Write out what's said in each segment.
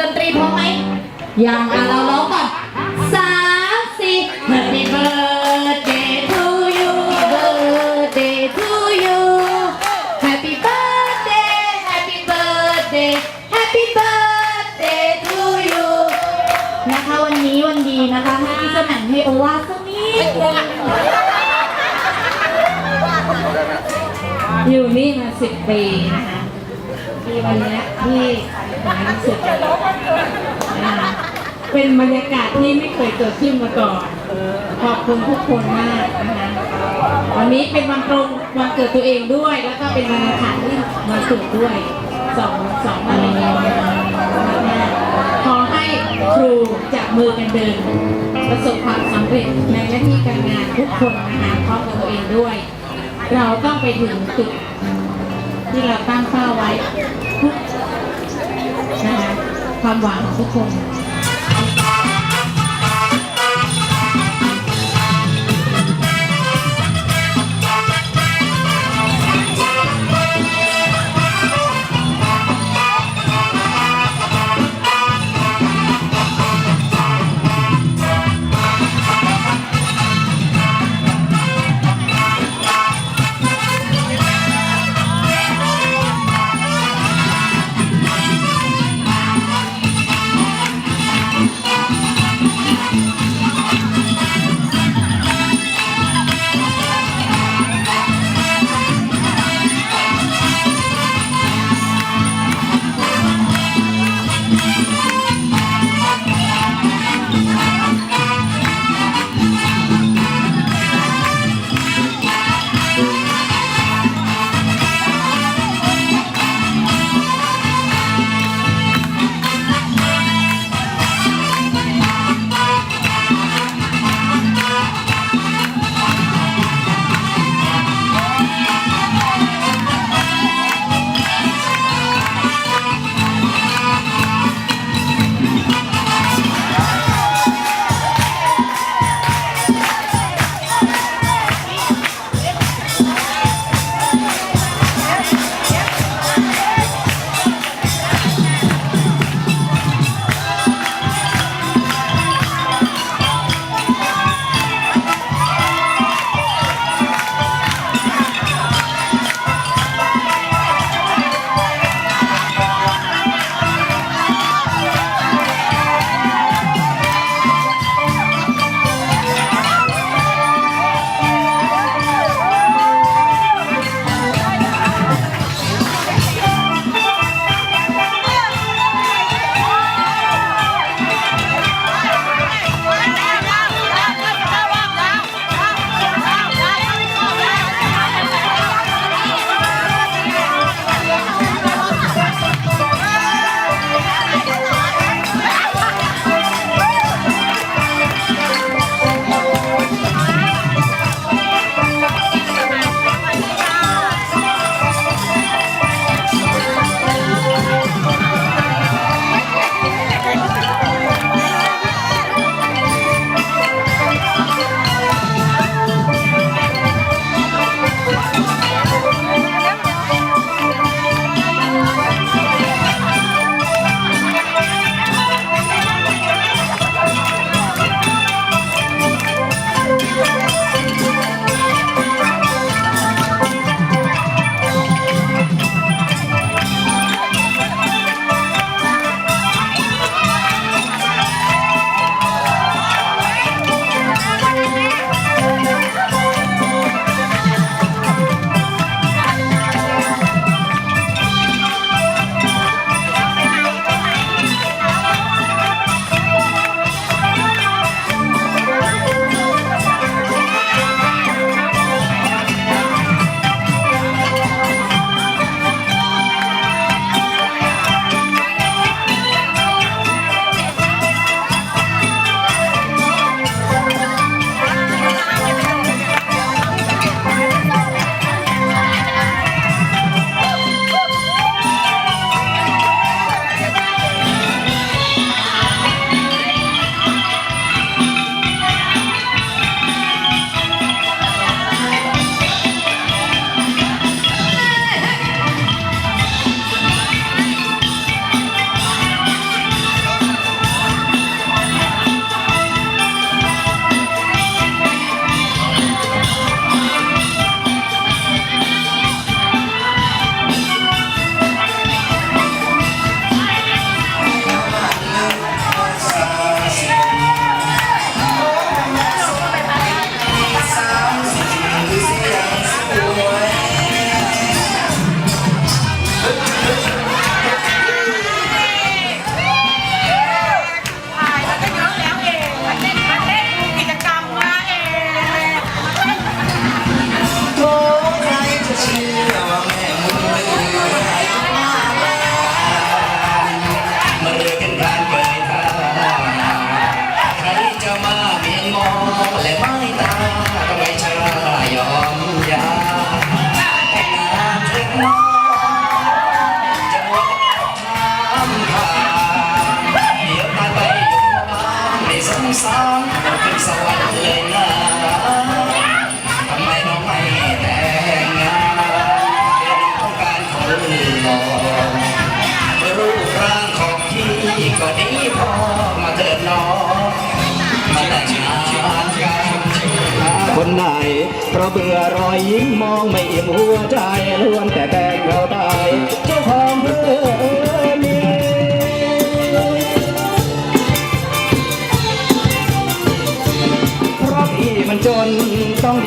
ดนตรีพร้อมไหมยังอะเราร้องก่อนสามสี่ Happy birthday to you birthday to you Happy birthday Happy birthday Happy birthday to you นะคะวันนี้วันดีนะคะให้พี่สนั่นให้โอวาสักนิดอยู่นี่มาสิบปีนะคะที่วันเนี้ยที่ายรู้สึกนะคะเป็นบรรยากาศที่ไม่เคยเกิดขึ้นมาก่อนขอบคุณทุกคนมากนะคะวันนี้เป็นวันตรงวันเกิดตัวเองด้วย แล้วก็เป็นวันอังคารที่วันศุกร์ด้วยสองสองวันเลยนะคะขอให้ครูจับมือกันเดิน ประสบความสำเร็จในหน้าที่การงานทุกคนนะคะพร้อมกับตัวเองด้วย เราต้องไปถึงจุดที่เราตั้งเป้าไว้ทุก ความหวังของทุกคน สองเป็นสวรรค์เลยนะทำไมน้องไม่แต่งงานเป็นต้องการคนหล่อรูปร่างของพี่ก็ดีพอมาเถิดน้องมาแต่งงานกันคนไหนเพราะเบื่อรอยยิ้มมองไม่อิ่มหัวใจล้วนแต่แดงเราตายเจ้าของเพื่อ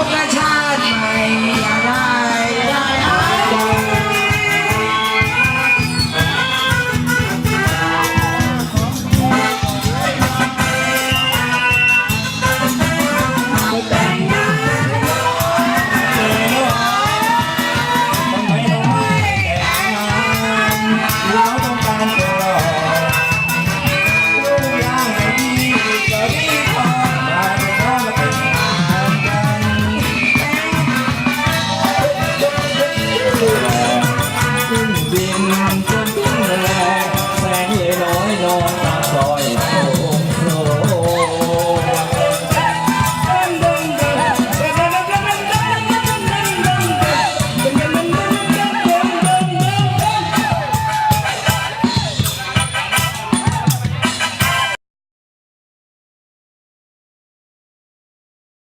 Top 19.